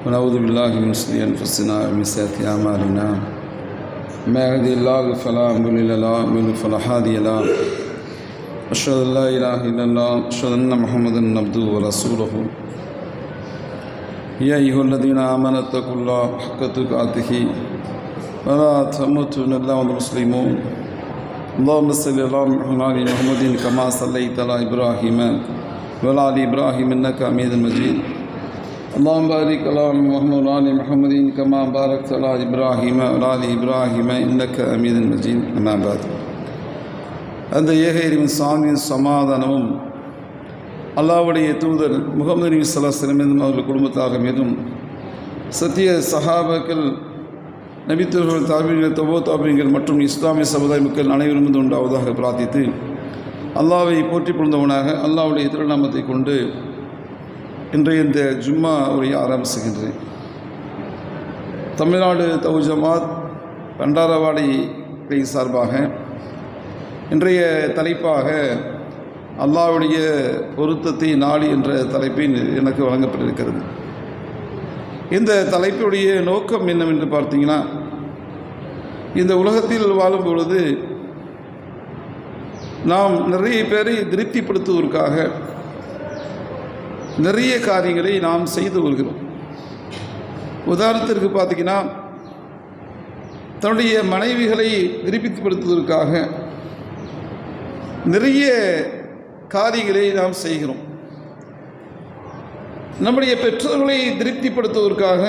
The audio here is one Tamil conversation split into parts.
ونعوذ بالله من شرور أنفسنا ومن سيئات أعمالنا. ما يهدي الله فلا مضل له ومن فلا هادي له. أشهد أن لا إله إلا الله أشهد أن محمدا عبده ورسوله. يا أيها الذين آمنوا اتقوا الله حق تقاته ولا تموتن إلا وأنتم مسلمون. اللهم صل على محمد كما صليت على إبراهيم وعلى آل إبراهيم إنك حميد مجيد. اللهم بارك على محمد وعلى ال محمد كما باركت على ابراهيم وعلى ال ابراهيم انك حميد مجيد اما بعد அந்த ஏகைரின் சாந்தியின் சமாதானமும் அல்லாவுடைய தூதர் முகமது நபி சலாஸ்லம் மீதும் அவர்கள் குடும்பத்தாக மீதும் சத்திய சஹாபாக்கள் நபித்தர்கள் தாபிகள் தபோ தாபிகள் மற்றும் இஸ்லாமிய சமுதாய மக்கள் அனைவரும் மீது உண்டாவதாக பிரார்த்தித்து அல்லாவை போற்றி புரிந்தவனாக அல்லாவுடைய திருநாமத்தை கொண்டு இன்றைய இந்த ஜும்மா உரையை ஆரம்பிச்சுகின்றேன். தமிழ்நாடு தௌஜமாத் பண்டாரவாடி பண்டாரவாடை கிளை சார்பாக இன்றைய தலைப்பாக அல்லாவுடைய பொருத்தத்தை நாடி என்ற தலைப்பில் எனக்கு வழங்கப்பட்டிருக்கிறது. இந்த தலைப்புடைய நோக்கம் என்னவென்று பார்த்தீங்கன்னா இந்த உலகத்தில் வாழும் பொழுது நாம் நிறைய பேரை திருப்திப்படுத்துவதற்காக நிறைய காரியங்களை நாம் செய்து வருகிறோம் உதாரணத்திற்கு பார்த்தீங்கன்னா தன்னுடைய மனைவிகளை திருப்திப்படுத்துவதற்காக நிறைய காரியங்களை நாம் செய்கிறோம். நம்முடைய பெற்றோர்களை திருப்திப்படுத்துவதற்காக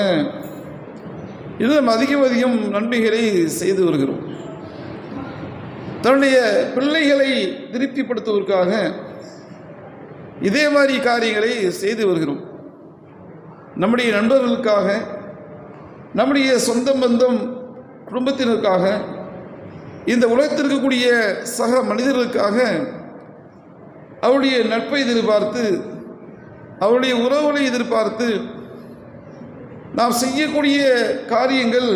இன்னும் அதிகம் அதிகம் நன்மைகளை செய்து வருகிறோம். தன்னுடைய பிள்ளைகளை திருப்திப்படுத்துவதற்காக இதே மாதிரி காரியங்களை செய்து வருகிறோம். நம்முடைய நண்பர்களுக்காக நம்முடைய சொந்த பந்தம் குடும்பத்தினருக்காக இந்த உலகத்தில் இருக்கக்கூடிய சக மனிதர்களுக்காக அவருடைய நட்பை எதிர்பார்த்து அவருடைய உறவுகளை எதிர்பார்த்து நாம் செய்யக்கூடிய காரியங்கள்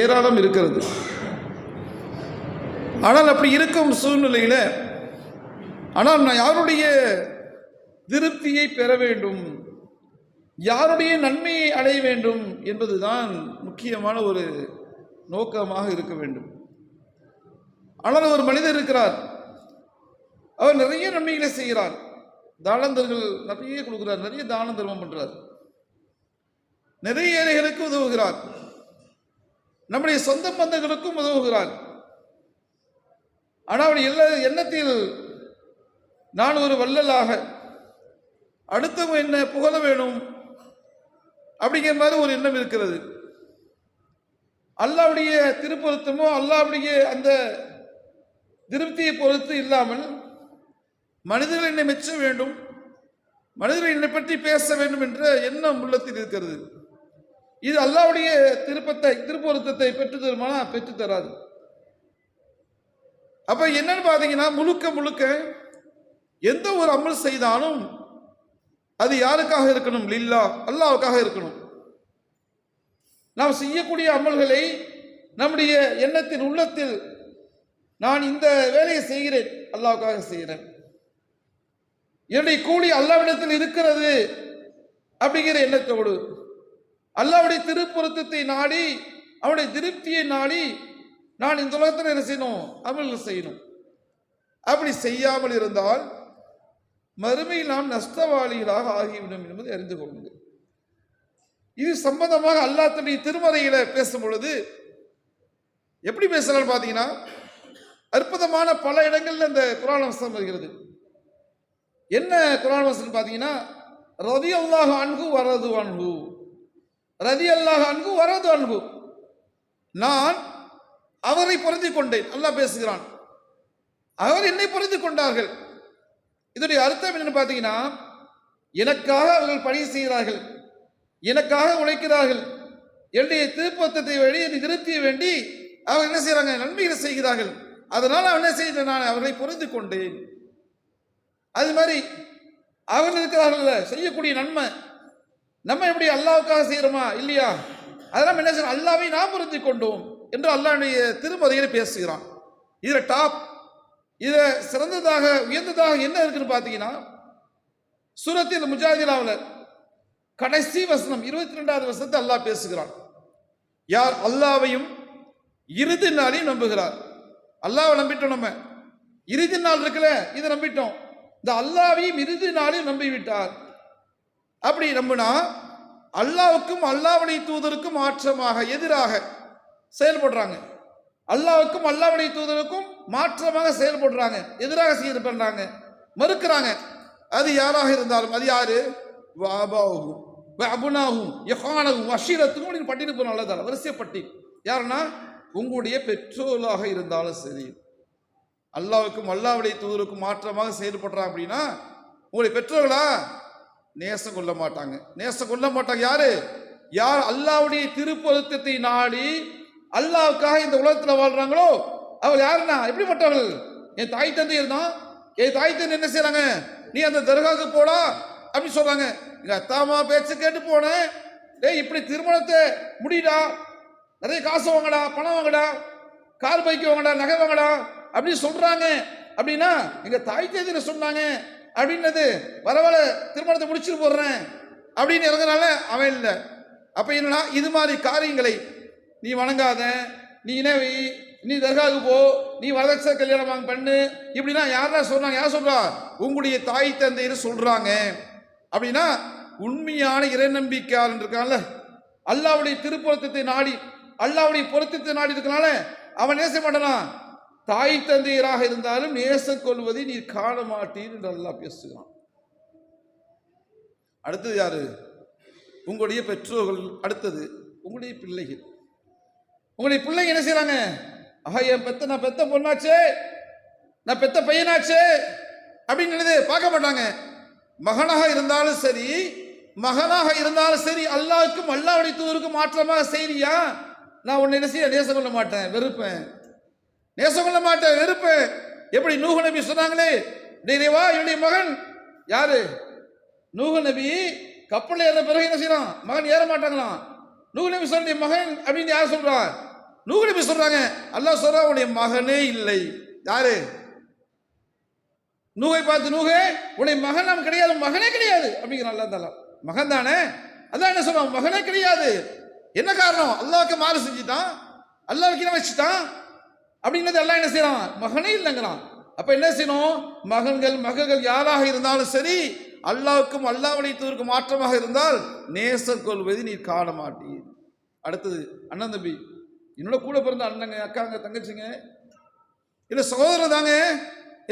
ஏராளம் இருக்கிறது. ஆனால் அப்படி இருக்கும் சூழ்நிலையில் ஆனால் நான் யாருடைய திருப்தியை பெற வேண்டும். யாருடைய நன்மையை அடைய வேண்டும் என்பதுதான் முக்கியமான ஒரு நோக்கமாக இருக்க வேண்டும். ஆனால் ஒரு மனிதர் இருக்கிறார். அவர் நிறைய நன்மைகளை செய்கிறார். தானந்தர்கள் நிறைய கொடுக்கிறார். நிறைய தான தர்மம் பண்ணுறார் நிறைய ஏழைகளுக்கு உதவுகிறார். நம்முடைய சொந்த பந்தங்களுக்கும் உதவுகிறார். ஆனால் அவர் எல்லா எண்ணத்தில் நான் ஒரு வள்ளலாக அடுத்தவங்க என்ன புகழ வேணும்? அப்படிங்கிற மாதிரி ஒரு எண்ணம் இருக்கிறது. அல்லாவுடைய திருப்பொருத்தமோ அல்லாவுடைய அந்த திருப்தியை பொறுத்து இல்லாமல் மனிதர்கள் என்னை மெச்ச வேண்டும் மனிதர்கள் என்னை பற்றி பேச வேண்டும் என்ற எண்ணம் உள்ளத்தில் இருக்கிறது. இது அல்லாவுடைய திருப்பத்தை திருப்பொருத்தத்தை பெற்று தருமானா? பெற்று தராது. அப்ப என்னன்னு பாத்தீங்கன்னா முழுக்க முழுக்க எந்த ஒரு அமல் செய்தாலும் அது யாருக்காக இருக்கணும்? லில்லா அல்லாவுக்காக இருக்கணும். நாம் செய்யக்கூடிய அமல்களை நம்முடைய எண்ணத்தின் உள்ளத்தில் நான் இந்த வேலையை செய்கிறேன் அல்லாவுக்காக செய்கிறேன். என்னுடைய கூலி அல்லாவிடத்தில் இருக்கிறது அப்படிங்கிற எண்ணத்தோடு அல்லாவுடைய திருப்பொருத்தத்தை நாடி அவனுடைய திருப்தியை நாடி நான் இந்த உலகத்தில் என்ன செய்யணும்? அமல்கள் செய்யணும். அப்படி செய்யாமல் இருந்தால் மறுமையில் நாம் நஷ்டவாளிகளாக ஆகிவிடும் என்பதை அறிந்து கொள்ளுங்கள். இது சம்பந்தமாக அல்லாத்துடைய திருமறையில பேசும் பொழுது எப்படி பேசலாம்னு பார்த்தீங்கன்னா அற்புதமான பல இடங்கள்ல இந்த குரான் வசனம் வருகிறது. என்ன குரான் வசனம் பார்த்தீங்கன்னா ரதி அல்லாஹ் அன்பு வரது அன்பு ரதி அல்லாஹ் அன்பு வரது அன்பு நான் அவரை பொருந்தி கொண்டேன். அல்லாஹ் பேசுகிறான். அவர் என்னை பொருந்தி கொண்டார்கள். இதனுடைய அர்த்தம் என்னன்னு பார்த்தீங்கன்னா எனக்காக அவர்கள் பணி செய்கிறார்கள் எனக்காக உழைக்கிறார்கள் என்னுடைய திருப்பத்தத்தை வழி நிறுத்திய வேண்டி அவர்கள் என்ன செய்கிறாங்க நன்மைகளை செய்கிறார்கள். அதனால் அவன் என்ன செய்கிறேன் நான் அவர்களை புரிந்து கொண்டேன். அது மாதிரி அவர்கள் இருக்கிறார்கள்ல செய்யக்கூடிய நன்மை நம்ம எப்படி அல்லாவுக்காக செய்கிறோமா? இல்லையா? அதெல்லாம் என்ன செய்யணும்? அல்லாவை நாம் புரிந்து கொண்டோம் என்று அல்லாவுடைய திருமதையில் பேசுகிறான். இதில் டாப் இதை சிறந்ததாக உயர்ந்ததாக என்ன இருக்குன்னு பார்த்தீங்கன்னா சூரத்தில் முஜாதிலாவில் கடைசி வசனம் இருபத்தி ரெண்டாவது வசனத்தை அல்லாஹ் பேசுகிறான். யார் அல்லாவையும் இறுதி நாளையும் நம்புகிறார். அல்லாவை நம்பிட்டோம் நம்ம. இறுதி நாள் இருக்குல்ல இதை நம்பிட்டோம். இந்த அல்லாவையும் இறுதி நாளையும் நம்பிவிட்டார். அப்படி நம்பினா அல்லாவுக்கும் அல்லாவுடைய தூதருக்கும் மாற்றமாக எதிராக செயல்படுறாங்க. அல்லாவுக்கும் அல்லாவுடைய தூதருக்கும் மாற்றமாக செயல்படுறாங்க. எதிராக செய்து பண்ணுறாங்க மறுக்கிறாங்க. அது யாராக இருந்தாலும் அது யாரு? வாபாவும் அபுனாகும் யஹானகும் அஷீரத்துக்கும் நீங்கள் பட்டியல் போன நல்லதால வரிசை பட்டி. யாருன்னா? உங்களுடைய பெற்றோர்களாக இருந்தாலும் சரி. அல்லாவுக்கும் அல்லாவுடைய தூதருக்கும் மாற்றமாக செயல்படுறாங்க அப்படின்னா உங்களுடைய பெற்றோர்களா? நேசம் கொள்ள மாட்டாங்க. நேசம் கொள்ள மாட்டாங்க யாரு? யார் அல்லாவுடைய திருப்பொருத்தத்தை நாடி அல்லாவுக்காக இந்த உலகத்தில் வாழ்றாங்களோ? அவள் யாருன்னா? எப்படிப்பட்டவள் என் தாய் தந்தை இருந்தான். என் தாய் தந்தை என்ன செய்கிறாங்க நீ அந்த தர்காவுக்கு போடா அப்படின்னு சொல்றாங்க. எங்க அத்தா அம்மா பேச்சு கேட்டு போனேன் டேய் இப்படி திருமணத்தை முடிடா. நிறைய காசு வாங்கடா பணம் வாங்கடா. கார் பைக் வாங்கடா நகை வாங்கடா அப்படின்னு சொல்றாங்க. அப்படின்னா எங்க தாய் தேதியில சொன்னாங்க? அப்படின்னது பரவாயில்ல திருமணத்தை முடிச்சுட்டு போடுறேன் அப்படின்னு இறங்குறனால அவன் இல்லை. அப்போ என்னன்னா இது மாதிரி காரியங்களை நீ வணங்காத நீ இனவி நீ தர்காவுக்கு போ நீ வரதட்சணை கல்யாணம் வாங்க பண்ணு. இப்படின்னா யாரா சொல்றாங்க யார் சொல்றா? உங்களுடைய தாய் தந்தையர் சொல்றாங்க. அப்படின்னா உண்மையான இறைநம்பிக்கையாளன் இருக்கான்ல. அல்லாவுடைய திருப்பொருத்தத்தை நாடி அல்லாவுடைய பொருத்தத்தை நாடி இருக்கனால அவன் நேச மாட்டானா? தாய் தந்தையராக இருந்தாலும் நேசம் கொள்வதை நீ காண மாட்டீர் என்று அல்லா பேசுகிறான். அடுத்தது யாரு? உங்களுடைய பெற்றோர்கள் அடுத்தது உங்களுடைய பிள்ளைகள். உங்களுடைய பிள்ளைங்க என்ன செய்யறாங்க ஆஹா என் பெத்த நான் பெத்த பொண்ணாச்சே. நான் பெத்த பையனாச்சே. அப்படின்னு என்னது? பார்க்க மாட்டாங்க. மகனாக இருந்தாலும் சரி மகனாக இருந்தாலும் சரி அல்லாவுக்கும் அல்லாவுடைய தூதருக்கும் மாற்றமாக செய்றியா? நான் உன்னை என்ன செய்ய நேசம் கொள்ள மாட்டேன் வெறுப்பேன். நேசம் கொள்ள மாட்டேன் வெறுப்பேன். எப்படி நூகு நபி சொன்னாங்களே? நிறைவா என்னுடைய மகன். யாரு? நூகு நபி கப்பலில் ஏற பிறகு என்ன செய்யறான் மகன் ஏற மாட்டாங்களாம். நூகு நபி சொன்னுடைய மகன் அப்படின்னு யார் சொல்றான் நூஹு நபி சொல்றாங்க அல்லாஹ் சொல்றா உன்னுடைய மகனே இல்லை. யாரு? நூகை பார்த்து நூகே உன்னை மகன் நாம் கிடையாது மகனே கிடையாது அப்படிங்கிற அல்லா தாலா மகன் தானே? அதான் என்ன சொல்றான் மகனே கிடையாது. என்ன காரணம்? அல்லாவுக்கு மாறு செஞ்சுட்டான் அல்லாவுக்கு என்ன வச்சுட்டான் அப்படிங்கிறது எல்லாம் என்ன செய்யறான்? மகனே இல்லைங்கிறான். அப்ப என்ன செய்யணும்? மகன்கள் மகள்கள் யாராக இருந்தாலும் சரி அல்லாவுக்கும் அல்லாவுடைய தூருக்கு மாற்றமாக இருந்தால் நேசர் கொள்வதை நீ காண மாட்டீர் அடுத்தது அண்ணன் தம்பி என்னோட கூட பிறந்த அண்ணங்க அக்காங்க தங்கச்சிங்க. இல்ல சகோதரர் தாங்க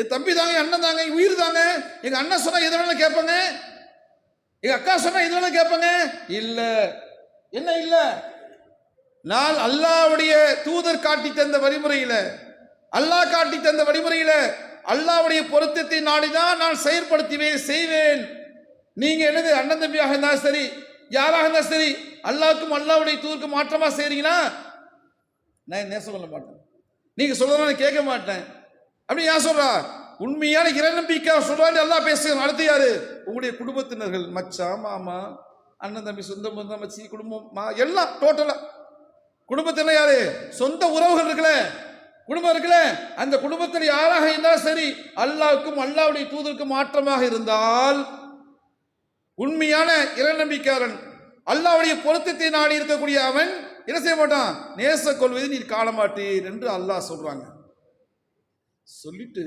என் தம்பி தாங்க அண்ணன் தாங்க உயிர் தாங்க. எங்க அண்ணன் சொன்னா எது வேணாலும் கேட்பாங்க. எங்க அக்கா சொன்னா எது வேணாலும் கேட்பாங்க. இல்ல. என்ன இல்ல? நான் அல்லாவுடைய தூதர் காட்டி தந்த வழிமுறையில அல்லாஹ் காட்டி தந்த வழிமுறையில அல்லாவுடைய பொருத்தத்தை நாடிதான் நான் செயற்படுத்துவேன் செய்வேன். நீங்க என்னது அண்ணன் தம்பியாக இருந்தாலும் சரி யாராக இருந்தாலும் சரி அல்லாவுக்கும் அல்லாவுடைய தூருக்கும் மாற்றமா செய்றீங்கன்னா நான் நேசம் கொள்ள மாட்டேன். நீங்கள் சொல்றத நான் கேட்க மாட்டேன். அப்படி ஏன் சொல்கிறா உண்மையான இறைநம்பிக்கை சொல்றாரு எல்லாம் பேசுகிறேன். அடுத்து யார்? உங்களுடைய குடும்பத்தினர்கள். மச்சான் மாமா அண்ணன் தம்பி சொந்த பந்தம் மச்சி குடும்பம் மா எல்லாம் டோட்டலாக குடும்பத்தில் யாரு? சொந்த உறவுகள் இருக்கல குடும்பம் இருக்குல்ல. அந்த குடும்பத்தில் யாராக இருந்தாலும் சரி அல்லாவுக்கும் அல்லாவுடைய தூதருக்கும் மாற்றமாக இருந்தால் உண்மையான இறைநம்பிக்கையாளன் அல்லாவுடைய பொருத்தத்தை நாடி இருக்கக்கூடிய அவன் என்ன செய்ய மாட்டான் நேச கொள்வதை நீர் காலமாட்டீர் என்று அல்லாஹ் சொல்கிறாங்க சொல்லிட்டு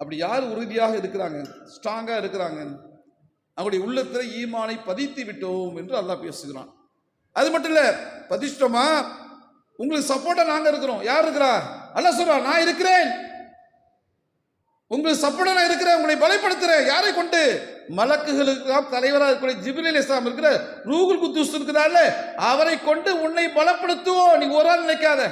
அப்படி யார் உறுதியாக இருக்கிறாங்க? ஸ்ட்ராங்காக இருக்கிறாங்க. அவங்களுடைய உள்ளத்தில் ஈமானை பதித்து விட்டோம் என்று அல்லாஹ் பேசுகிறான். அது மட்டும் இல்லை பதிச்சிட்டோமா உங்களுக்கு சப்போர்ட்டாக நாங்கள் இருக்கிறோம். யார் இருக்கிறா? அல்லாஹ் சொல்றா நான் இருக்கிறேன். உங்களுக்கு சப்போர்ட்டாக நான் இருக்கிறேன். உங்களை பலப்படுத்துகிறேன் யாரை கொண்டு? மலக்குகளுக்கு தலைவராக இருக்கக்கூடிய ஜிபிரில் இஸ்லாம் இருக்கிற ரூகுல் குத்துஸ் இருக்கிறாள் அவரை கொண்டு உன்னை பலப்படுத்துவோம் நீ ஒரு ஆள் நினைக்காத.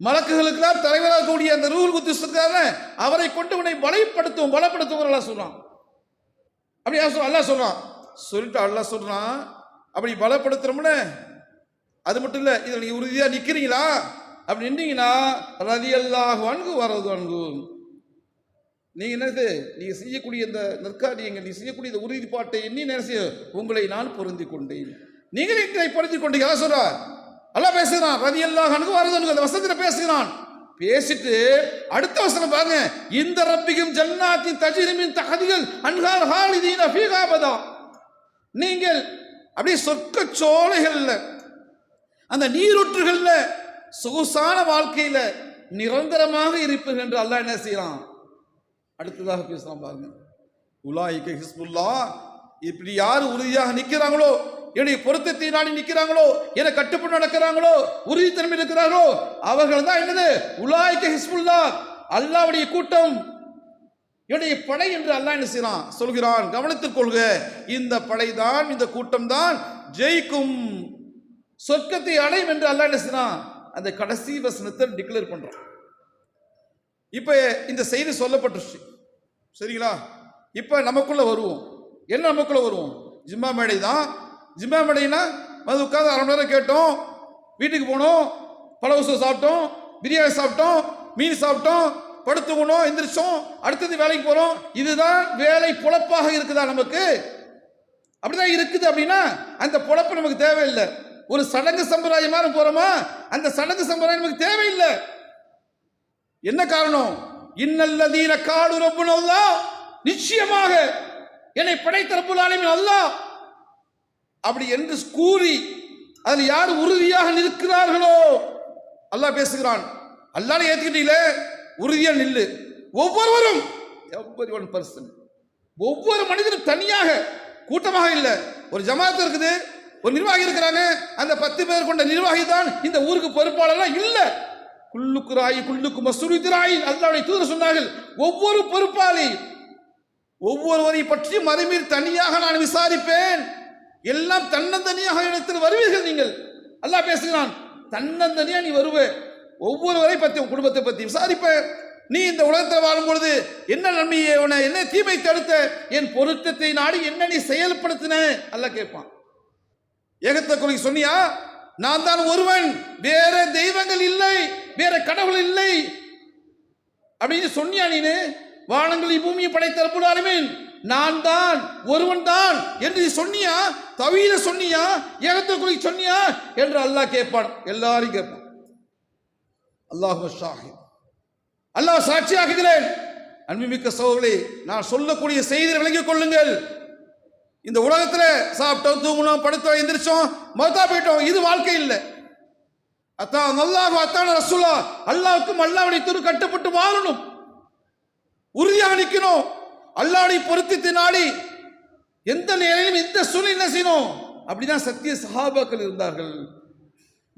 மலக்குகளுக்கெல்லாம் தலைவராக கூடிய அந்த ரூல் குத்துஸ் இருக்கிறாள் அவரை கொண்டு உன்னை பலப்படுத்துவோம் பலப்படுத்துவோம் சொல்றான். அப்படி யார் சொல்ல சொல்கிறான் சொல்றான். சொல்லிட்டு அல்லாஹ் சொல்கிறான் அப்படி பலப்படுத்துறோம்னு அது மட்டும் இல்லை இதில் நீங்கள் உறுதியாக நிற்கிறீங்களா அப்படி நின்றீங்கன்னா ரதி அல்லாஹ் அன்கு வரது அன்கு நீ என்னது? நீ செய்யக்கூடிய இந்த நற்காரியங்கள் நீ செய்யக்கூடிய இந்த உறுதிப்பாட்டை எண்ணி நினைச்சு உங்களை நான் பொருந்தி கொண்டேன் நீங்கள் எங்களை பொருந்தி கொண்டீங்க யார் சொல்றார் நல்லா பேசுகிறான் ரவி எல்லாம் அன்கு அந்த வசனத்தில் பேசுகிறான். பேசிட்டு அடுத்த வசனம் பாருங்க இந்த ரப்பிக்கும் ஜன்னாத்தின் தஜிரிமின் தகதிகள் அன்கார் ஹாலிதீன் ஃபீகாபதா நீங்கள் அப்படியே சொர்க்க சோலைகள்ல அந்த நீரூற்றுகள்ல சொகுசான வாழ்க்கையில நிரந்தரமாக இருப்பீர்கள் என்று அல்லாஹ் என்ன செய்யலாம் அடுத்ததாக பேசலாம் பாருங்க. உலாய்க்க ஹிஸ்புல்லா இப்படி யார் உறுதியாக நிற்கிறாங்களோ என்னுடைய பொருத்தத்தை நாடி நிற்கிறாங்களோ என்னை கட்டுப்பட்டு நடக்கிறாங்களோ உறுதித்தன்மை இருக்கிறார்களோ அவர்கள் தான் என்னது? உலாய்க்க ஹிஸ்புல்லா அல்லாவுடைய கூட்டம். என்னுடைய படை என்று அல்லாஹ் என்ன செய்யறான் சொல்கிறான் கவனித்துக் கொள்க இந்த படைதான் இந்த கூட்டம் தான் ஜெயிக்கும். சொர்க்கத்தை அடையும் என்று அல்லாஹ் என்ன செய்யறான் அந்த கடைசி வசனத்தை டிக்ளேர் பண்றான். இப்ப இந்த செய்தி சொல்லப்பட்டுருச்சு. சரிங்களா? இப்போ நமக்குள்ளே வருவோம். என்ன நமக்குள்ளே வருவோம்? ஜிம்மா மேடை தான். ஜிம்மா மேடைனா அது உட்காந்து அரை மணி நேரம் கேட்டோம். வீட்டுக்கு போனோம். பழவசம் சாப்பிட்டோம். பிரியாணி சாப்பிட்டோம். மீன் சாப்பிட்டோம். படுத்துக்கணும் எந்திரிச்சோம். அடுத்தது வேலைக்கு போகிறோம் இதுதான் வேலை பொழப்பாக இருக்குதா நமக்கு? அப்படிதான் இருக்குது அப்படின்னா அந்த பொழப்பு நமக்கு தேவையில்லை. ஒரு சடங்கு சம்பிரதாயமாக போகிறோமா அந்த சடங்கு சம்பிரதாயம் நமக்கு தேவையில்லை. என்ன காரணம்? இன்னல்லதீன காடு ரப்புன் அல்லா நிச்சயமாக என்னை படைத்த ரப்புல் ஆலமீன் அல்லாஹ். அப்படி என்று கூறி அதில் யார் உறுதியாக நிற்கிறார்களோ? அல்லாஹ் பேசுகிறான். அல்லாஹ் ஏத்துக்கிட்டீங்களே? உறுதியாக நில்லு. ஒவ்வொருவரும் எவ்வரி ஒன் பர்சன் ஒவ்வொரு மனிதனும் தனியாக கூட்டமாக இல்லை. ஒரு ஜமாத் இருக்குது ஒரு நிர்வாகி இருக்கிறாங்க அந்த பத்து பேர் கொண்ட நிர்வாகி தான் இந்த ஊருக்கு பொறுப்பாளர்லாம் இல்லை. குள்ளுக்கு ராயி குள்ளுக்கு மசூரி ராயி அல்லாவுடைய தூதர் சொன்னார்கள் ஒவ்வொரு பொறுப்பாளி ஒவ்வொருவரை பற்றியும் மறுமீர் தனியாக நான் விசாரிப்பேன். எல்லாம் தன்னந்தனியாக இடத்தில் வருவீர்கள் நீங்கள். அல்லாஹ் பேசுகிறான் தன்னந்தனியாக நீ வருவ. ஒவ்வொருவரை பற்றி உன் குடும்பத்தை பற்றி விசாரிப்ப. நீ இந்த உலகத்தில் வாழும் பொழுது என்ன நன்மையை உன என்ன தீமை தடுத்த? என் பொருத்தத்தை நாடி என்ன நீ செயல்படுத்தின? அல்ல கேட்பான். ஏகத்தை குறி சொன்னியா நான் தான் ஒருவன் வேற தெய்வங்கள் இல்லை. வேற கடவுள் இல்லை. அப்படின்னு சொன்னியா நீனு? வானங்களை பூமியை படைத்த ரப்புல் நான் தான் ஒருவன் தான் என்று சொன்னியா? தவிர சொன்னியா? ஏகத்தை குறி சொன்னியா? என்று அல்லாஹ் கேட்பான். எல்லாரும் கேட்பான். அல்லாஹு ஷாஹித். அல்லாஹ் சாட்சியாக்குகிறேன். அன்புமிக்க சோழர்களே நான் சொல்லக்கூடிய செய்தியை விளங்கிக் கொள்ளுங்கள். இந்த உலகத்தில் சாப்பிட்டோம் தூங்கணும் படுத்தோம் எந்திரிச்சோம் மறுத்தா போயிட்டோம். இது வாழ்க்கை இல்லை. அத்தான் அல்லாஹ் அத்தான ரசூலா அல்லாவுக்கும் அல்லாவுடைய திரு கட்டுப்பட்டு வாழணும். உறுதியாக நிற்கணும் அல்லாவுடைய பொருத்தி நாடி எந்த நிலையிலும் எந்த சூழ்நிலை என்ன செய்யணும்? அப்படிதான் சத்திய சகாபாக்கள் இருந்தார்கள்.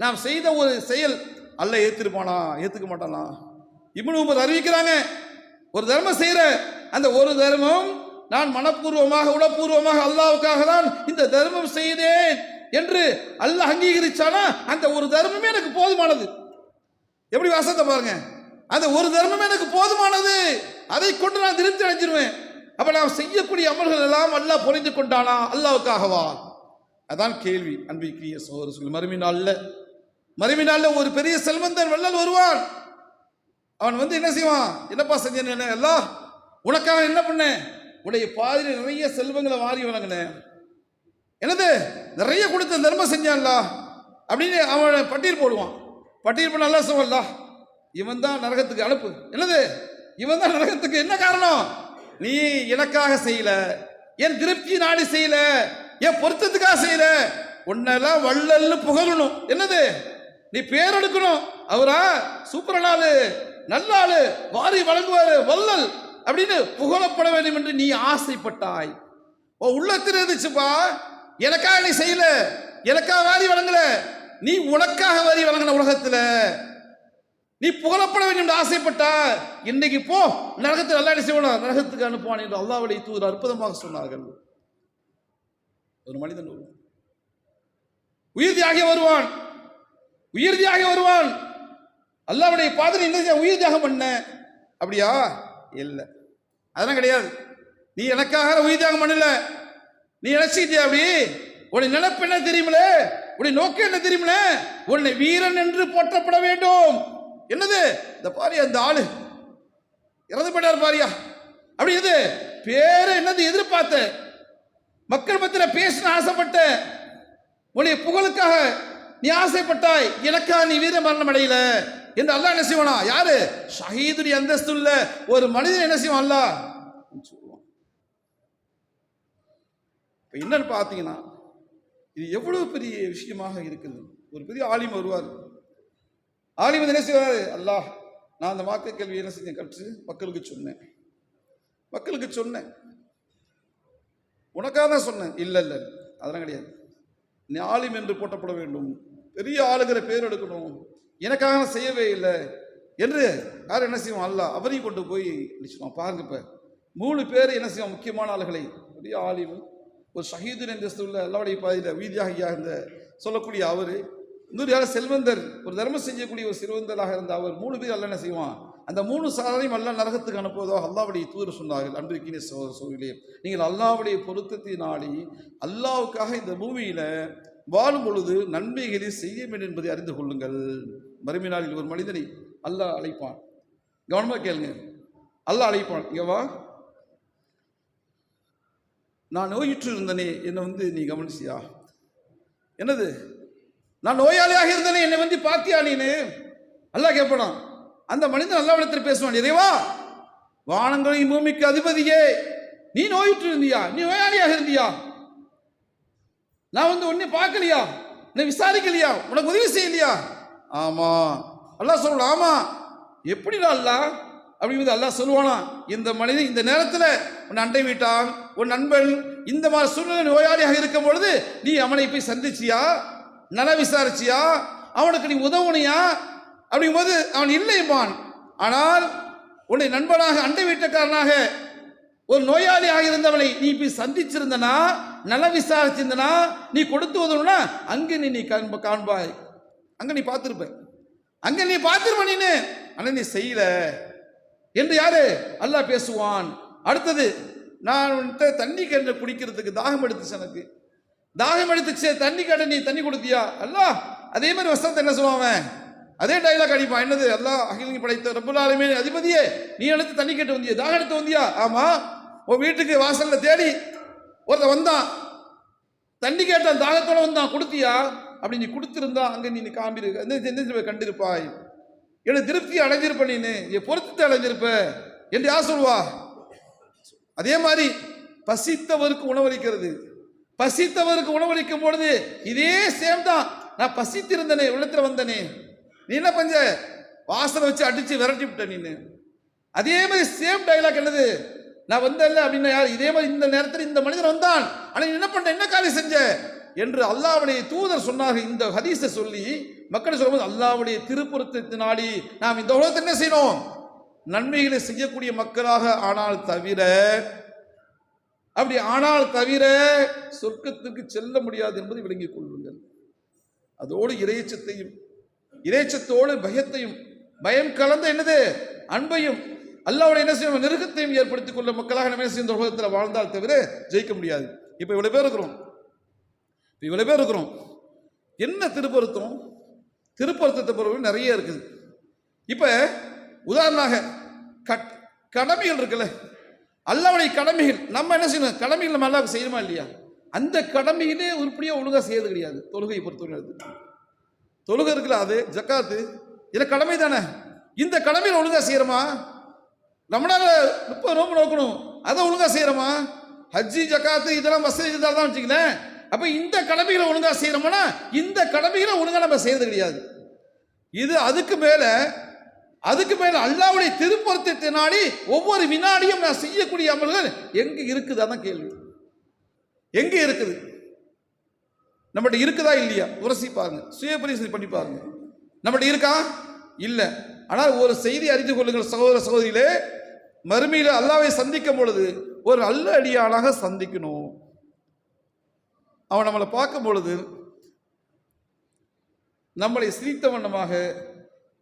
நாம் செய்த ஒரு செயல் அல்ல ஏத்திருப்பானா? ஏத்துக்க மாட்டானா? இவனு உமர் அறிவிக்கிறாங்க ஒரு தர்மம் செய்யற அந்த ஒரு தர்மம் நான் மனப்பூர்வமாக உடப்பூர்வமாக அல்லாவுக்காக தான் இந்த தர்மம் செய்தேன். என்று அல்லாஹ் அங்கீகரிச்சானா? அந்த ஒரு தர்மமே எனக்கு போதுமானது. எப்படி வாசத்தை பாருங்க. அந்த ஒரு தர்மமே எனக்கு போதுமானது. அதை கொண்டு நான் திருப்தி அடைஞ்சிருவேன். அப்ப நான் செய்யக்கூடிய அமல்கள் எல்லாம் அல்லாஹ் புரிந்து கொண்டானா? அல்லாவுக்காகவா? அதான் கேள்வி அன்பிக்கிய சோறு சொல்லி மறுமை நாளில் மறுமை நாளில் ஒரு பெரிய செல்வந்தன் வள்ளல் வருவான். அவன் வந்து என்ன செய்வான்? என்னப்பா செஞ்சேன்னு என்ன எல்லாம் உனக்காக என்ன பண்ணேன்? உடைய பாதியில் நிறைய செல்வங்களை வாரி வழங்கினேன். என்னது? நிறைய கொடுத்த தர்மம் செஞ்சான்லா? அப்படின்னு அவன் பட்டியல் போடுவான். பட்டியல் பண்ண நல்லா சொல்லல இவன் தான் நரகத்துக்கு அனுப்பு. என்னது? இவன் தான் நரகத்துக்கு என்ன காரணம்? நீ எனக்காக செய்யல. என் திருப்தி நாடி செய்யல. என் பொருத்தத்துக்காக செய்யல. உன்னெல்லாம் வள்ளல்னு புகழணும். என்னது? நீ பேர் எடுக்கணும். அவரா? சூப்பர் நாள் நல்ல ஆளு வாரி வழங்குவாரு. வள்ளல். அப்படின்னு புகழப்பட வேண்டும் என்று நீ ஆசைப்பட்டாய். உன் உள்ளத்தில் இருந்துச்சுப்பா. எனக்காக நீ செய்யல. எனக்காக வாரி வழங்கல. நீ உனக்காக வாரி வழங்கின உலகத்துல. நீ புகழப்பட வேண்டும் என்று ஆசைப்பட்டா இன்னைக்கு போ நரகத்தில் நல்லா என்ன செய்யணும் நரகத்துக்கு அனுப்புவான் என்று அல்லாவுடைய தூதர் அற்புதமாக சொன்னார்கள். ஒரு மனிதன் வருவான் உயிர் தியாகி வருவான். உயிர் தியாகி வருவான். அல்லாவுடைய பாதனை என்ன உயிர் தியாகம் பண்ண. அப்படியா? இல்லை. அதெல்லாம் கிடையாது. நீ எனக்காக உயிர் தியாகம் பண்ணல. நீ நினைச்சிட்டியா அப்படி? உன்னை நினைப்பு என்ன தெரியுமில உன்னை நோக்கம் என்ன தெரியுமில உன்னை வீரன் என்று போற்றப்பட வேண்டும். என்னது? இந்த பாரியா இந்த ஆளு. இறந்து போயிட்டார் பாரியா. அப்படி இது. பேரு என்னது எதிர்பார்த்த? மக்கள் மத்தியில் பேசணும் ஆசைப்பட்ட. உன்னுடைய புகழுக்காக நீ ஆசைப்பட்டாய். எனக்காக நீ வீர மரணம் அடையல? என்று அல்லாஹ் என்ன செய்வானா? யாரு? ஷஹீதுடைய அந்தஸ்துள்ள ஒரு மனிதன் என்ன செய்வான்? அல்லாஹ். இப்போ என்னன்னு பார்த்தீங்கன்னா இது எவ்வளவு பெரிய விஷயமாக இருக்குது. ஒரு பெரிய ஆலிம் வருவார். ஆலிம் என்ன செய்வார்? அல்லாஹ் நான் அந்த வாக்கு கேள்வி என்ன செஞ்சேன்? கற்று மக்களுக்கு சொன்னேன். மக்களுக்கு சொன்னேன். உனக்காக தான் சொன்னேன். இல்லை இல்லை அதெல்லாம் கிடையாது. நீ ஆலிம் என்று போட்டப்பட வேண்டும். பெரிய ஆளுகிற பேர் எடுக்கணும். எனக்காக செய்யவே இல்லை. என்று யார் என்ன செய்வோம் அல்ல அவரையும் கொண்டு போய் அடிச்சிடுவான் பாருங்க இப்போ மூணு பேர் என்ன செய்வோம் முக்கியமான ஆளுகளை. பெரிய ஆலிமும் ஒரு ஷஹீதுன் என்ற உள்ள அல்லாவுடைய பாதையில் வீதியாக ஐயா இருந்த சொல்லக்கூடிய அவர் இன்னொரு யார் செல்வந்தர் ஒரு தர்மம் செய்யக்கூடிய ஒரு சிறுவந்தராக இருந்த அவர் மூணு பேர் அல்ல என்ன செய்வான்? அந்த மூணு சாதனையும் அல்ல நரகத்துக்கு அனுப்புவதாக அல்லாவுடைய தூர் சொன்னார்கள். அன்பிற்கின சோதர சோழிலே நீங்கள் அல்லாவுடைய பொருத்தத்தை நாடி அல்லாவுக்காக இந்த பூமியில் வாழும் பொழுது நன்மைகளை செய்ய வேண்டும் என்பதை அறிந்து கொள்ளுங்கள். மறுமை நாளில் ஒரு மனிதனை அல்லாஹ் அழைப்பான். கவனமாக கேளுங்க. அல்லாஹ் அழைப்பான். இங்கே வா. நான் நோயுற்று இருந்தனே என்னை வந்து நீ கவனிச்சியா? என்னது? நான் நோயாளியாக இருந்தனே என்னை வந்து பார்த்தியா நீனு? நல்லா கேட்பனான் அந்த மனிதன் நல்ல விடத்தில் பேசுவான் இறைவா வானங்களையும் பூமிக்கு அதிபதியே நீ நோயுற்று இருந்தியா நீ நோயாளியாக இருந்தியா? நான் வந்து உன்னை பார்க்கலையா? உன்னை விசாரிக்கலையா? உனக்கு உதவி செய்யலையா? ஆமா. அல்லா சொல்லலாம் ஆமா. எப்படிடா அல்லா அப்படிங்கிறது அல்லாஹ் சொல்லுவானா இந்த மனிதன் இந்த நேரத்தில் உன் அண்டை வீட்டான் உன் நண்பன் இந்த மாதிரி சூழ்நிலை நோயாளியாக இருக்கும் பொழுது நீ அவனை போய் சந்திச்சியா? நல விசாரிச்சியா? அவனுக்கு நீ உதவுனியா? அப்படிங்கும்போது அவன் இல்லைம்பான் ஆனால் உன்னை நண்பனாக அண்டை வீட்டுக்காரனாக ஒரு நோயாளியாக இருந்தவனை நீ போய் சந்திச்சிருந்தனா? நல விசாரிச்சிருந்தனா? நீ கொடுத்து உதவுனா? அங்கே நீ நீ காண்ப காண்பாய். அங்கே நீ பார்த்துருப்ப. அங்கே நீ பார்த்துருப்ப நீனு. ஆனால் நீ செய்யல. என்று யாரு? அல்லாஹ் பேசுவான். அடுத்தது நான் உன்கிட்ட தண்ணி கேட்டு குடிக்கிறதுக்கு தாகம் எடுத்துச்சு எனக்கு. தாகம் எடுத்துச்சு தண்ணி கடை நீ தண்ணி கொடுத்தியா? அல்லா அதே மாதிரி வசனத்தை என்ன சொல்லுவான் அவன்? அதே டைலாக் அடிப்பான். என்னது? அல்லாஹ் அகிலிங்க படைத்த ரப்புலாலுமே அதிபதியே நீ எடுத்து தண்ணி கேட்டு வந்தியா? தாகம் எடுத்து வந்தியா? ஆமா. உன் வீட்டுக்கு வாசல்ல தேடி ஒருத்தன் வந்தான். தண்ணி கேட்டான் தாகத்தோட வந்தான். கொடுத்தியா? அப்படி நீ கொடுத்திருந்தா அங்கே நீ நீ காம்பிரு கண்டிருப்பாய். என்னை திருப்தி அடைஞ்சிருப்ப நீனு என் பொருத்தத்தை அடைஞ்சிருப்ப. என்று யார் சொல்வா அதே மாதிரி பசித்தவருக்கு உணவளிக்கிறது. பசித்தவருக்கு உணவளிக்கும் பொழுது இதே சேம் தான். நான் பசித்திருந்தனே உள்ளத்தில் வந்தனே. நீ என்ன பஞ்ச? வாசலை வச்சு அடித்து விரட்டி விட்ட நீனு. அதே மாதிரி சேம் டைலாக் என்னது? நான் வந்தேன்ல அப்படின்னா யார்? இதே மாதிரி இந்த நேரத்தில் இந்த மனிதன் வந்தான். ஆனால் நீ என்ன பண்ண? என்ன காரியம் செஞ்ச? என்று அல்லாவுடைய தூதர் சொன்னாங்க இந்த ஹதீஸை சொல்லி மக்கள் சொல்லும்போது அல்லாவுடைய திருப்புறத்தினாடி நாம் இந்த உலகத்தை என்ன செய்யணும்? நன்மைகளை செய்யக்கூடிய மக்களாக ஆனால் தவிர அப்படி ஆனால் தவிர சொர்க்கத்துக்கு செல்ல முடியாது என்பதை விளங்கிக் கொள்ளுங்கள். அதோடு இறைச்சத்தையும் இறைச்சத்தோடு பயத்தையும் பயம் கலந்த என்னது? அன்பையும் அல்லாவோட என்ன செய்யும் நெருக்கத்தையும் ஏற்படுத்திக் கொள்ள மக்களாக நம்ம என்ன செய்யும் இந்த உலகத்தில் வாழ்ந்தால் தவிர ஜெயிக்க முடியாது. இப்போ இவ்வளோ பேர் இருக்கிறோம். இப்போ இவ்வளோ பேர் இருக்கிறோம். என்ன திருப்பருத்தம்? திருப்பருத்தத்தை பொறுத்தவரை நிறைய இருக்குது. இப்போ உதாரணமாக கட் கடமைகள் இருக்குல்ல. அல்லாவுடைய கடமைகள் நம்ம என்ன செய்யணும்? கடமைகள் நம்ம அல்லாவுக்கு செய்யணுமா இல்லையா? அந்த கடமையிலே உருப்படியாக ஒழுங்காக செய்யறது கிடையாது. தொழுகையை பொறுத்தவரை தொழுகை இருக்குல்ல அது ஜக்காத்து. இதில் கடமை தானே. இந்த கடமையில் ஒழுங்காக செய்கிறோமா நம்மளால் முப்பது நோம்பு நோக்கணும். அதை ஒழுங்காக செய்கிறோமா ஹஜ்ஜி ஜக்காத்து இதெல்லாம் வசதி இருந்தால் தான் வச்சுங்களேன் அப்ப இந்த கடமைகளை ஒழுங்கா செய்யறோம்னா இந்த கடமைகளை ஒழுங்கா நம்ம செய்யறது கிடையாது. இது அதுக்கு மேல அதுக்கு மேல அல்லாவுடைய திருப்பொருத்தத்தினாடி ஒவ்வொரு வினாடியும் நான் செய்யக்கூடிய அமல்கள் எங்க இருக்குது அதான் கேள்வி. எங்க இருக்குது? நம்மகிட்ட இருக்குதா இல்லையா? உரசி பாருங்க. சுய பண்ணி பாருங்க. நம்மகிட்ட இருக்கா? இல்லை. ஆனால் ஒரு செய்தி அறிந்து கொள்ளுங்கள் சகோதர சகோதரிகளே மறுமையில் அல்லாவை சந்திக்கும் பொழுது ஒரு நல்ல அடியாளாக சந்திக்கணும். அவன் நம்மளை பார்க்கும் பொழுது நம்மளை சிரித்த வண்ணமாக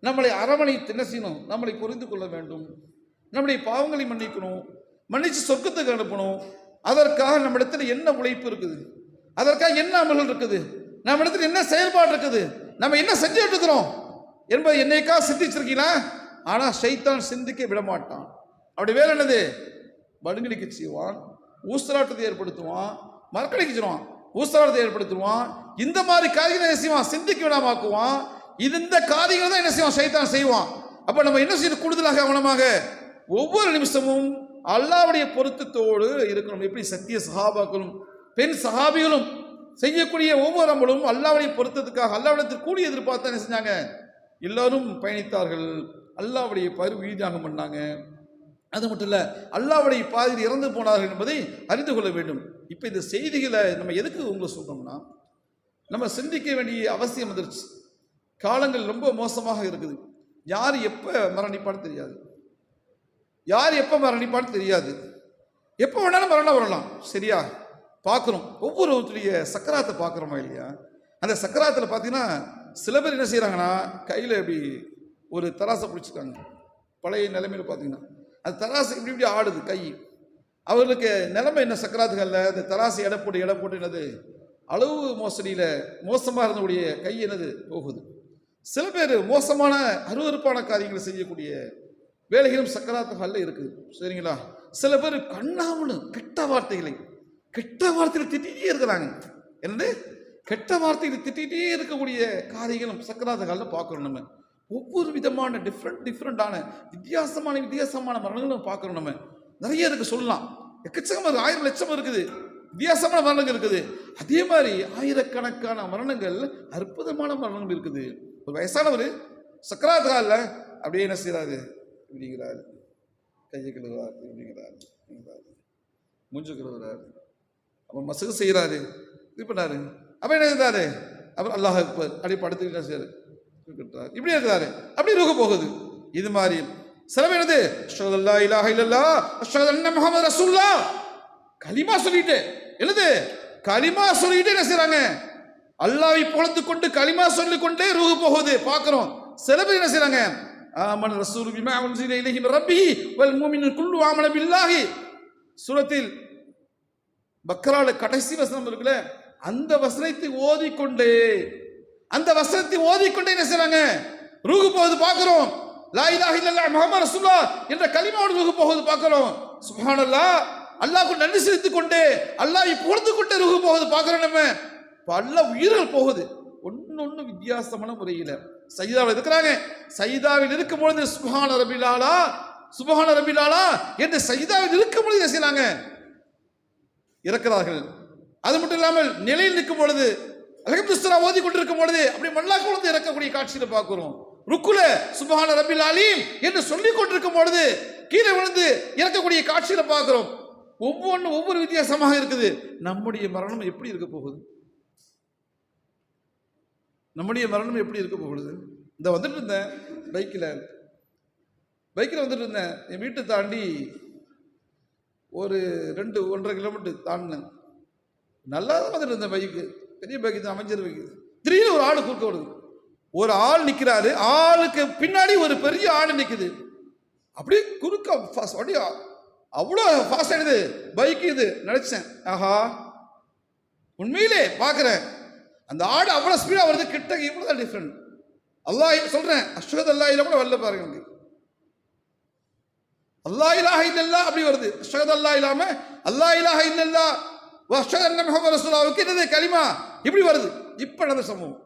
நம்மளை அரவணைத்து என்ன செய்யணும்? நம்மளை புரிந்து கொள்ள வேண்டும். நம்முடைய பாவங்களை மன்னிக்கணும். மன்னிச்சு சொர்க்கத்துக்கு அனுப்பணும். அதற்காக நம்ம இடத்துல என்ன உழைப்பு இருக்குது? அதற்காக என்ன அமல்கள் இருக்குது? நம்ம இடத்துல என்ன செயல்பாடு இருக்குது? நம்ம என்ன செஞ்சுட்டு இருக்கிறோம்? என்பதை என்னைக்கா சிந்திச்சிருக்கீங்களா? ஆனால் சைத்தான் சிந்திக்க விட மாட்டான் அப்படி வேற என்னது? படுங்கடிக்க செய்வான் ஊசலாட்டத்தை ஏற்படுத்துவான் மறக்கடிச்சிருவான் ஊசலாட்டத்தை ஏற்படுத்துவான் இந்த மாதிரி காரியங்களை என்ன செய்வான்? சிந்திக்க விடாமாக்குவான் இது இந்த காரியங்களை தான் என்ன செய்வான்? சைத்தான் செய்வான். அப்போ நம்ம என்ன செய்யணும்? கூடுதலாக கவனமாக ஒவ்வொரு நிமிஷமும் அல்லாவுடைய பொருத்தத்தோடு இருக்கணும். எப்படி? சத்திய சகாபாக்களும் பெண் சகாபிகளும் செய்யக்கூடிய ஒவ்வொரு அமலும் அல்லாவுடைய பொருத்தத்துக்காக அல்லாவிடத்தில் கூடிய எதிர்பார்த்து என்ன செஞ்சாங்க? எல்லோரும் பயணித்தார்கள். அல்லாவுடைய பரு வீதியாகம் பண்ணாங்க. அது மட்டும் இல்லை அல்லாவுடைய பாதையில் இறந்து போனார்கள் என்பதை அறிந்து கொள்ள வேண்டும். இப்போ இந்த செய்திகளை நம்ம எதுக்கு உங்களை சொல்கிறோம்னா நம்ம சிந்திக்க வேண்டிய அவசியம் வந்துருச்சு. காலங்கள் ரொம்ப மோசமாக இருக்குது. யார் எப்போ மரணிப்பான்னு தெரியாது. யார் எப்போ மரணிப்பான்னு தெரியாது. எப்போ வேணாலும் மரணம் வரலாம். சரியா? பார்க்குறோம். ஒவ்வொருத்தருடைய சக்கராத்தை பார்க்குறோமா இல்லையா? அந்த சக்கராத்தில் பார்த்தீங்கன்னா சில பேர் என்ன செய்கிறாங்கன்னா கையில் இப்படி ஒரு தராசை பிடிச்சிருக்காங்க. பழைய நிலைமையில் பார்த்தீங்கன்னா அது தராசு இப்படி இப்படி ஆடுது கை. அவர்களுக்கு நிலைமை என்ன சக்கராத்துகளில்? அந்த தராசு எடை போட்டு எடை போட்டு என்னது? அளவு மோசடியில் மோசமாக இருந்தவுடைய கை என்னது? போகுது. சில பேர் மோசமான அருவருப்பான காரியங்களை செய்யக்கூடிய வேலைகளும் சக்கராத்துகளில் இருக்குது. சரிங்களா? சில பேர் கண்ணாமனு கெட்ட வார்த்தைகளை கெட்ட வார்த்தைகளை திட்டிகிட்டே இருக்கிறாங்க. என்னது? கெட்ட வார்த்தைகளை திட்டிகிட்டே இருக்கக்கூடிய காரியங்களும் சக்கராத்துகளில் பார்க்குறோம் நம்ம. ஒவ்வொரு விதமான டிஃப்ரெண்ட் டிஃப்ரெண்டான வித்தியாசமான வித்தியாசமான மரணங்களும் பார்க்குறோம் நம்ம. நிறைய இருக்கு சொல்லலாம். எக்கச்சக்கமாக இருக்குது ஆயிரம் லட்சம் இருக்குது. வித்தியாசமான மரணங்கள் இருக்குது. அதே மாதிரி ஆயிரக்கணக்கான மரணங்கள் அற்புதமான மரணங்கள் இருக்குது. ஒரு வயசானவர் சக்கராத் காலில் அப்படியே என்ன செய்கிறாரு இப்படிங்கிறாரு கையை கழுவுறாரு இப்படிங்கிறாரு இப்படிங்கிறாரு மூஞ்சு கழுவுறாரு. அப்புறம் மசகு செய்கிறாரு இது பண்ணாரு. அப்போ என்ன செய்கிறாரு அப்புறம் அல்லாஹ் அப்படி படுத்துக்கிட்டு என்ன செய்றாரு? இருக்கிறார் இப்படி இருக்கிறாரு. அப்படி ரூக போகுது. இது மாதிரி சில பேர் என்னது? அஷ்ஹது இலாஹ இல்லல்லா அஷ்ரத் அன்ன முகமது ரசூல்லா கலிமா சொல்லிட்டு. என்னது? கலிமா சொல்லிட்டு என்ன செய்யறாங்க அல்லாவை புகழ்ந்து கொண்டு கலிமா சொல்லி கொண்டே ரூஹு போகுது. பார்க்கிறோம். சில பேர் என்ன செய்யறாங்க ஆமன் ரசூல் பிமா உன்சில இலைஹி இலகி ரப்பிஹி வல் மூமின் குல்லு ஆமன பில்லாஹி. சூரத்தில் பக்ரால கடைசி வசனம் இருக்குல்ல? அந்த வசனத்தை ஓதிக்கொண்டே அந்த வசனத்தை ஓதிக்கொண்டே என்ன செய்றாங்க? ரூகு போகுது பார்க்கிறோம். லா இலாஹ இல்லல்லாஹ் முஹம்மது ரசூலுல்லாஹ் என்ற கலிமாவோடு ரூகு போகுது பார்க்கிறோம். சுப்ஹானல்லாஹ் அல்லாஹ்வுக்கு நன்றி செலுத்திக் கொண்டு அல்லாஹ் புகழ்ந்து கொண்டே ரூகு போகுது பார்க்கிறோம் நம்ம. பல உயிர்கள் போகுது. ஒன்று ஒன்று வித்தியாசமான முறையில். சைதாவில் இருக்கிறாங்க. சைதாவில் இருக்கும் பொழுது சுபஹான ரபிலாலா சுபஹான ரபிலாலா என்று சைதாவில் இருக்கும் பொழுது என்ன செய்யறாங்க இறக்கிறார்கள். அது மட்டும் இல்லாமல் நிலையில் நிற்கும் பொழுது அலகம்துஸ்தரா ஓதி கொண்டிருக்கும் பொழுது அப்படி மல்லா குழந்தை இறக்கக்கூடிய காட்சியில் பார்க்கிறோம். ருக்குல சுபஹான ரபில் அலீம் என்று சொல்லிக் கொண்டிருக்கும் பொழுது கீழே விழுந்து இறக்கக்கூடிய காட்சியில் பார்க்கிறோம். ஒவ்வொன்றும் ஒவ்வொரு வித்தியாசமாக இருக்குது. நம்முடைய மரணம் எப்படி இருக்க போகுது? நம்முடைய மரணம் எப்படி இருக்க போகுது? இந்த வந்துட்டு இருந்தேன் பைக்கில். பைக்கில் வந்துட்டு இருந்தேன். என் வீட்டை தாண்டி ஒரு ரெண்டு ஒன்றரை கிலோமீட்டர் தாண்டினேன். நல்லா தான் வந்துட்டு இருந்தேன் பைக்கு. பெரிய பைக்கு தான் அமைஞ்சர் திடீர்னு ஒரு ஆள் குறுக்க வருது. ஒரு ஆள் நிற்கிறாரு ஆளுக்கு பின்னாடி ஒரு பெரிய ஆள் நிற்குது அப்படியே குறுக்க fast, அப்படியே அவ்வளோ ஃபாஸ்ட் ஆயிடுது. பைக் இது. நினைச்சேன். ஆஹா. உண்மையிலே பார்க்குறேன். அந்த ஆடு அவ்வளோ ஸ்பீடாக வருது. கிட்ட இவ்வளோ தான் டிஃப்ரெண்ட் அல்லாஹ் சொல்கிறேன் அஷ்ஹத் அல்லாஹ் கூட வரல பாருங்க எனக்கு அல்லாஹ் இலாஹ இல்லல்லா அப்படி வருது. அஷ்ஹத் அல்லாஹ் இல்லாமல் அல்லாஹ் இலாஹ இல்லல்லா. அஷ்ஹத் அன்ன முஹம்மது என்னது கலிமா? இப்படி வருது. இப்போ நடந்த சம்பவம்.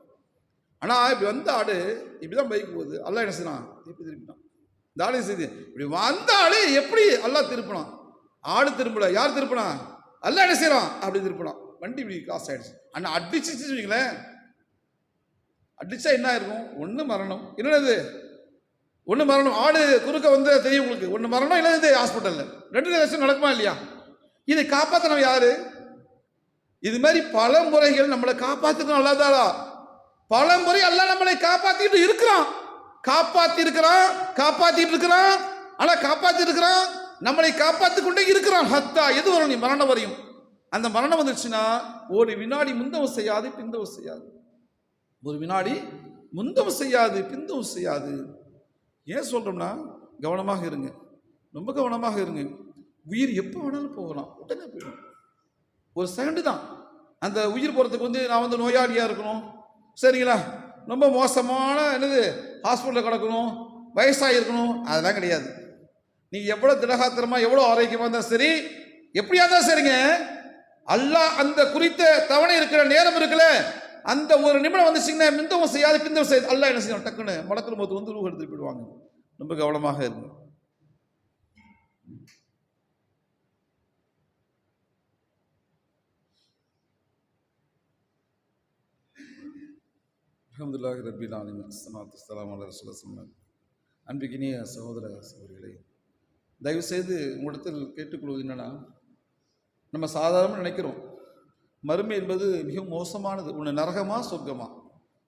ஆனால் இப்படி வந்த ஆடு இப்படி தான் பைக் போகுது. அல்லா என்ன செய்யலாம் இப்படி திருப்பினான் இந்த ஆடு செய்து? இப்படி வந்த ஆடு எப்படி அல்லா திருப்பினான்? ஆடு திரும்பல. யார் திருப்பினா? அல்லா என்ன செய்யறான்? அப்படி திருப்பினான். வண்டி இப்படி காசு ஆயிடுச்சு. ஆனால் அடிச்சுங்களேன் அடிச்சா என்ன இருக்கும் ஒன்று மரணம். என்னது? ஒன்று மரணம். ஆடு குறுக்க வந்து தெரியும் உங்களுக்கு. ஒன்று மரணம் இல்லது ஹாஸ்பிட்டலில் ரெண்டு லட்சம் நடக்குமா இல்லையா? இதை காப்பாற்றினவன் யாரு? இது மாதிரி பல முறைகள் நம்மளை காப்பாற்றணும் அல்லாதாளா பல முறை அல்லா நம்மளை காப்பாத்திட்டு இருக்கிறான். காப்பாத்தி இருக்கிறான் காப்பாத்திட்டு இருக்கிறான். ஆனா காப்பாத்தி இருக்கிறான் நம்மளை காப்பாத்தி கொண்டே இருக்கிறான். ஹத்தா எது வரும் நீ? மரணம் வரையும். அந்த மரணம் வந்துருச்சுன்னா ஒரு வினாடி முந்தவும் செய்யாது பிந்தவும் செய்யாது. ஒரு வினாடி முந்தவும் செய்யாது பிந்தவும் செய்யாது. ஏன் சொல்றோம்னா கவனமாக இருங்க. ரொம்ப கவனமாக இருங்க. உயிர் எப்போ வேணாலும் போகலாம். உடனே போயிடும். ஒரு செகண்டு தான். அந்த உயிர் போகிறதுக்கு வந்து நான் வந்து நோயாளியாக இருக்கணும். சரிங்களா? ரொம்ப மோசமான என்னது? ஹாஸ்பிட்டலில் கிடக்கணும். வயசாக இருக்கணும். அதெல்லாம் கிடையாது. நீங்கள் எவ்வளோ திடகாத்திரமாக எவ்வளோ ஆரோக்கியமாக இருந்தாலும் சரி எப்படியா இருந்தாலும் சரிங்க. அல்லாஹ் அந்த குறித்த தவணை இருக்கிற நேரம் இருக்குல்ல அந்த ஒரு நிமிடம் வந்துச்சிங்கன்னா மிந்தவம் செய்யாது பிந்தவம் செய்யாது அல்லா என்ன செய்யணும் டக்குன்னு மடக்கிற போது வந்து ரூ எடுத்துட்டு போயிடுவாங்க. ரொம்ப கவனமாக இருக்கும் அஹமதுல்லாஹ் ரபில் ஆலமின். சலாத்து சலாம் அலா ரசூலுல்லாஹி அன்பிக்கினிய சகோதர சகோதரிகளே தயவுசெய்து உங்களிடத்தில் கேட்டுக்கொள்வது என்னென்னா நம்ம சாதாரணமாக நினைக்கிறோம் மறுமை என்பது மிக மோசமானது. ஒன்று நரகமா சொர்க்கமா?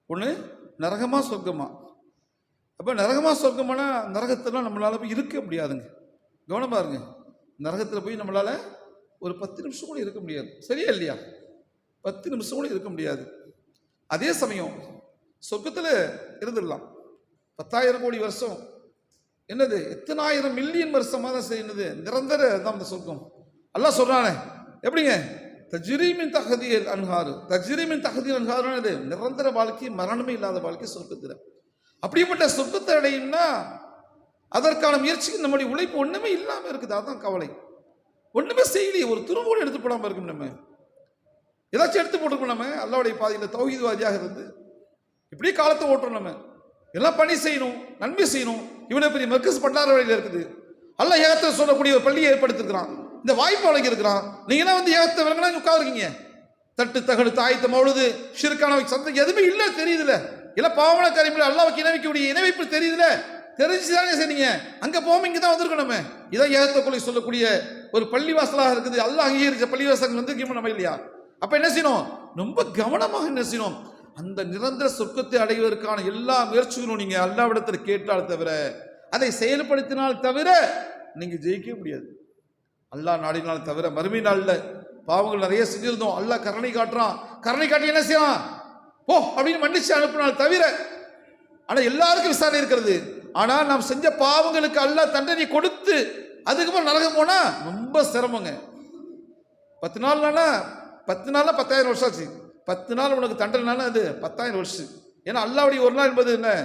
ஒன்று நரகமா சொர்க்கமா? அப்போ நரகமா சொர்க்கமானா நரகத்தெல்லாம் நம்மளால் போய் இருக்க முடியாதுங்க. கவனமாக இருங்க. நரகத்தில் போய் நம்மளால் ஒரு பத்து நிமிஷம் கூட இருக்க முடியாது. சரியா இல்லையா? பத்து நிமிஷம் கூட இருக்க முடியாது. அதே சமயம் சொர்க்கத்தில் இருந்துடலாம். பத்தாயிரம் கோடி வருஷம். என்னது? எத்தனாயிரம் மில்லியன் வருஷமாக தான் செய்யுது நிரந்தர தான் அந்த சொர்க்கம். எல்லாம் சொல்கிறானே எப்படிங்க? தஜ்ரீமின் தகதி அன்ஹாறு தஜ்ரீமின் தகதி அன்ஹாருன்னு நிரந்தர வாழ்க்கை மரணமே இல்லாத வாழ்க்கை சொர்க்கத்தில். அப்படிப்பட்ட சொர்க்கத்தை அடையும்னா அதற்கான முயற்சிக்கு நம்முடைய உழைப்பு ஒன்றுமே இல்லாமல் இருக்குது. அதுதான் கவலை. ஒன்றுமே செய்யலையே. ஒரு துரும்போடு எடுத்து போடாமல் இருக்கும் நம்ம. ஏதாச்சும் எடுத்து போட்டுருக்கோம் நம்ம. அல்லாவுடைய பாதையில் தௌஹீத்வாதியாக இருந்து இப்படி காலத்தை ஓட்டுறோம் நம்ம. எல்லாம் பணி செய்யணும் நன்மை செய்யணும். இவ்வளோ பெரிய மெர்கஸ் பண்டார வழியில் இருக்குது. அல்ல ஏகத்தில் சொல்லக்கூடிய ஒரு பள்ளியை ஏற்படுத்திருக்கிறான். இந்த வாய்ப்பு வழங்கியிருக்கிறான். நீங்கள் நீங்க என்ன வந்து ஏகத்தை விளங்கினா உட்காருக்கீங்க தட்டு தகடு தாய்த்த மொழுது ஷிருக்கான சந்தை எதுவுமே இல்லை தெரியுதுல இல்லை பாவன காரியமில்ல அல்லாவுக்கு இணைவிக்கக்கூடிய இணைவைப்பு தெரியுதுல தெரிஞ்சுதானே சரிங்க அங்கே போகாம இங்கே தான் வந்திருக்கோம் நம்ம. இதான் ஏகத்தக்குள்ளே சொல்லக்கூடிய ஒரு பள்ளிவாசலாக இருக்குது. அல்லாஹ் அங்கீகரிச்ச பள்ளிவாசல் வந்து நம்ம இல்லையா? அப்போ என்ன செய்யணும்? ரொம்ப கவனமாக என்ன செய்யணும்? அந்த நிரந்தர சொர்க்கத்தை அடைவதற்கான எல்லா முயற்சிகளும் நீங்கள் அல்லாவிடத்தில் கேட்டால் தவிர அதை செயல்படுத்தினால் தவிர நீங்கள் ஜெயிக்க முடியாது. அல்லாஹ் நாடினால் தவிர மறுமை நாளில் பாவங்கள் நிறைய செஞ்சிருந்தோம். அல்லாஹ் கருணை காட்டுறான். கருணை காட்டி என்ன செய்யலாம் போ அப்படின்னு மன்னிச்சு அனுப்பினால் தவிர ஆனால் எல்லாருக்கும் விசாரணை இருக்கிறது. ஆனால் நாம் செஞ்ச பாவங்களுக்கு அல்லாஹ் தண்டனை கொடுத்து அதுக்கப்புறம் நரகம் போனால் ரொம்ப சிரமங்க. பத்து நாள்னா பத்து நாள்னா பத்தாயிரம் வருஷம் ஆச்சு. பத்து நாள் உனக்கு தண்டனைனா அது பத்தாயிரம் வருஷம். ஏன்னா அல்லாவுடைய ஒரு நாள் என்பது என்ன?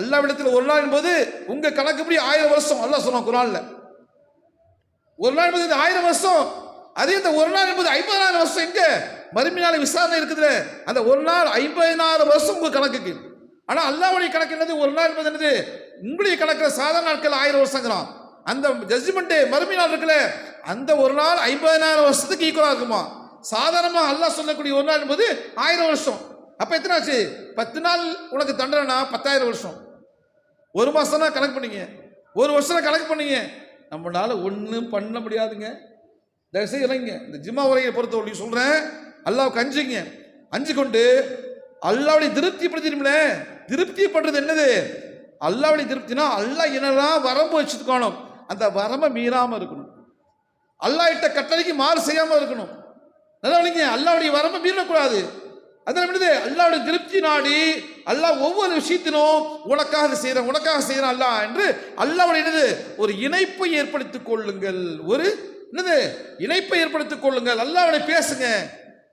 அல்லாவிடத்தில் ஒரு நாள் என்பது உங்க கணக்குப்படி ஆயிரம் வருஷம். அல்லாஹ் சொன்னான் குரான்ல. ஒரு நாள் என்பது ஆயிரம் வருஷம். அதே இந்த ஒரு நாள் என்பது ஐம்பதாயிரம் வருஷம். எங்க? மறுமையான விசாரணை இருக்குதுல. அந்த ஒரு நாள் ஐம்பதாயிரம் வருஷம் உங்க கணக்குக்கு. ஆனா அல்லாவுடைய கணக்கு என்னது? ஒரு நாள் என்பது என்னது? உங்களுடைய கணக்குல சாதாரண நாட்கள் ஆயிரம் வருஷங்கிறான். அந்த ஜட்ஜ்மெண்ட் மறுமை நாள் இருக்குல்ல. அந்த ஒரு நாள் ஐம்பதாயிரம் வருஷத்துக்கு ஈக்குவலா இருக்குமா? சாதாரணமாக அல்லாஹ் சொல்லக்கூடிய ஒரு நாள் என்பது ஆயிரம் வருஷம். அப்போ எத்தனை ஆச்சு பத்து நாள் உனக்கு தண்டனைனா பத்தாயிரம் வருஷம். ஒரு மாதம்னா கணக்கு பண்ணீங்க. ஒரு வருஷம் கணக்கு பண்ணீங்க. நம்மளால ஒன்றும் பண்ண முடியாதுங்க. தயவுசெய்து இல்லைங்க இந்த ஜிம்மா உரையை பொறுத்தவரை சொல்கிறேன் அல்லாவுக்கு அஞ்சுங்க அஞ்சு கொண்டு அல்லாவுடைய திருப்தி பண்ணுறது என்னது? அல்லாவுடைய திருப்தினா அல்லாஹ் என்னெல்லாம் வரம்பு வச்சுருக்கணும் அந்த வரம்பை மீறாமல் இருக்கணும். அல்லாஹ் இட்ட கட்டளைக்கு மாறு செய்யாமல் இருக்கணும். நல்லா அல்லாவுடைய வரம்பை மீறக்கூடாது. அதனால என்னது அல்லாவுடைய திருப்தி நாடி அல்லாஹ் ஒவ்வொரு விஷயத்திலும் உனக்காக செய்கிறேன் உனக்காக செய்கிறேன் அல்லாஹ் என்று அல்லாவுடைய என்னது? ஒரு இணைப்பை ஏற்படுத்திக் கொள்ளுங்கள். ஒரு என்னது? இணைப்பை ஏற்படுத்திக் கொள்ளுங்கள். அல்லாவுடைய பேசுங்க.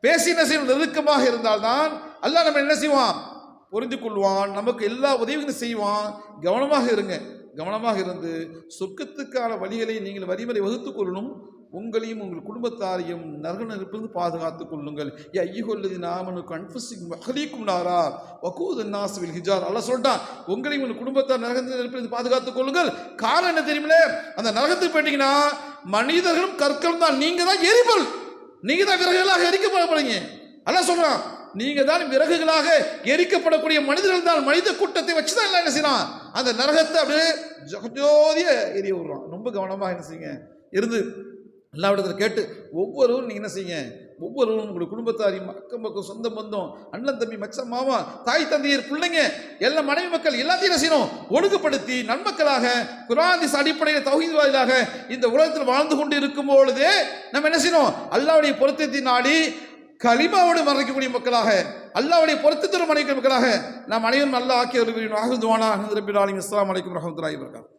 பேசி என்ன செய்யணும் நெருக்கமாக இருந்தால்தான் அல்லாஹ் நம்ம என்ன செய்வான்? புரிந்து கொள்வான். நமக்கு எல்லா உதவிகளும் செய்வான். கவனமாக இருங்க. கவனமாக இருந்து சொர்க்கத்துக்கான வழிகளை நீங்கள் வரிமுறை வகுத்துக் கொள்ளணும். உங்களையும் உங்கள் குடும்பத்தாரையும் நரக நெருப்பிலிருந்து பாதுகாத்துக் கொள்ளுங்கள். ஐயகொல்லதி நாமனு கன்ஃபியூசிங் அகலீக்கும் நாரா வக்கூது நாசுவில் ஹிஜார். அல்ல சொல்லிட்டான் உங்களையும் உங்கள் குடும்பத்தார் நரக நெருப்பிலிருந்து பாதுகாத்துக் கொள்ளுங்கள். காரணம் என்ன தெரியுமில அந்த நரகத்துக்கு போயிட்டீங்கன்னா மனிதர்களும் கற்களும் தான். நீங்கள் தான் எரிபொருள். நீங்கள் தான் விறகுகளாக எரிக்கப்படப்படுங்க அல்ல சொல்கிறான் நீங்கள் தான் விறகுகளாக எரிக்கப்படக்கூடிய மனிதர்கள் தான். மனித கூட்டத்தை வச்சுதான் எல்லாம் என்ன செய்யலாம் அந்த நரகத்தை அப்படியே ஜோதிய எரிய விடுறான். ரொம்ப கவனமாக என்ன செய்யுங்க. இருந்து எல்லா இடத்துல கேட்டு ஒவ்வொருவரும் நீங்கள் என்ன செய்யுங்க? ஒவ்வொருவரும் உங்களுடைய குடும்பத்தாரையும் அக்கம் பக்கம் சொந்த பந்தம் அண்ணன் தம்பி மச்சம் மாமா தாய் தந்தையர் பிள்ளைங்க எல்லா மனைவி மக்கள் எல்லாத்தையும் என்ன செய்யணும்? ஒழுங்குபடுத்தி நன்மக்களாக குரானிஸ் அடிப்படையில் தகுதிவாதிகளாக வாயிலாக இந்த உலகத்தில் வாழ்ந்து கொண்டு இருக்கும் பொழுதே நம்ம என்ன செய்யணும்? அல்லாவுடைய பொருத்தத்தை நாடி கலிமாவோடு மறைக்கக்கூடிய மக்களாக அல்லாவுடைய பொருத்தத்தோடு மறைக்கிற மக்களாக நாம் அனைவரும் நல்லா ஆக்கிய ஆகுதுவானா அஹமது ரபில் அலிம் அஸ்லாம் வலைக்கம் ரஹமத்துல்லாஹி வபரகாத்துஹு.